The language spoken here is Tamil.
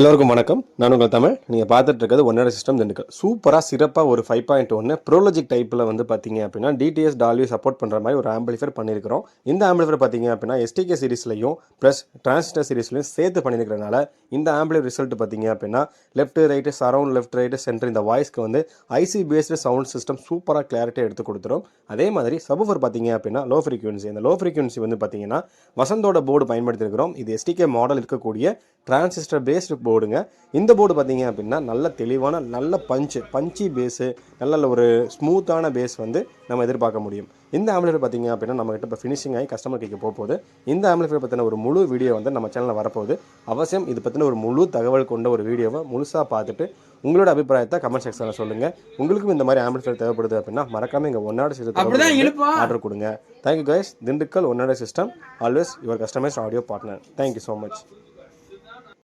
எல்லோருக்கும் வணக்கம். நான் உங்கள் தமிழ். நீங்கள் பார்த்துட்டு இருக்கிறது ஒன்னோட சிஸ்டம் திண்டுக்கல். சூப்பராக சிறப்பாக ஒரு ஃபைவ் பாயிண்ட் ஒன்று ப்ரோலஜிக் டைப்பில் வந்து பார்த்தீங்க அப்படின்னா டிடிஎஸ் டால்வி சப்போர்ட் பண்ணுற மாதிரி ஒரு ஆம்பிளிஃபர் பண்ணியிருக்கிறோம் இந்த ஆம்பிளிஃபர் பார்த்தீங்க அப்படின்னா எஸ்டிகே சீரிஸ்லையும் ப்ளஸ் டிரான்ஸ்டர் சீரிஸ்லையும் சேர்த்து பண்ணியிருக்கிறனால இந்த ஆம்பிளிஃபர் ரிசல்ட் பார்த்தீங்க அப்படின்னா left right surround left right center இந்த வாய்ஸ்க்கு வந்து ஐசி பேஸ்டு சவுண்ட் சிஸ்டம் சூப்பராக கிளாரிட்டியாக எடுத்து கொடுத்துரும். அதே மாதிரி சபுஃபர் பார்த்தீங்க அப்படின்னா லோ ஃப்ரீக்வன்சி இந்த லோ ஃப்ரீக்வன்சி வந்து பார்த்தீங்கன்னா வசந்தோட போர்டு பயன்படுத்தியிருக்கிறோம் இது எஸ்டிகே மாடல் இருக்கக்கூடிய டிரான்சிஸ்டர் பேஸ்டு போர்டுங்க இந்த போர்டு பார்த்தீங்க அப்படின்னா நல்ல தெளிவான நல்ல பஞ்சு பஞ்சி பேஸு நல்ல ஒரு ஸ்மூத்தான பேஸ் வந்து நம்ம எதிர்பார்க்க முடியும். இந்த ஆம்பிளிஃபர் பார்த்தீங்க அப்படின்னா நம்மகிட்ட இப்போ ஃபினிஷிங் ஆகி கஸ்டமர் கேட்க போக போகுது. இந்த ஆம்பிளிஃபர் பற்றின ஒரு முழு வீடியோ வந்து நம்ம சேனலில் வரப்போகுது. அவசியம் இது பற்றின ஒரு முழு தகவல் கொண்ட ஒரு வீடியோவை முழுசாக பார்த்துட்டு உங்களோட அபிப்பிராயத்தை கமெண்ட் செக்ஷனில் சொல்லுங்கள் உங்களுக்கும் இந்த மாதிரி ஆம்பிளிஃபர் தேவைப்படுது அப்படின்னா மறக்காம இங்கே ஒன்னாடு இழுப்பா. ஆர்டர் கொடுங்க. தேங்க்யூ கைஸ் திண்டுக்கல் ஒன்னோட system always your customised audio partner thank you so much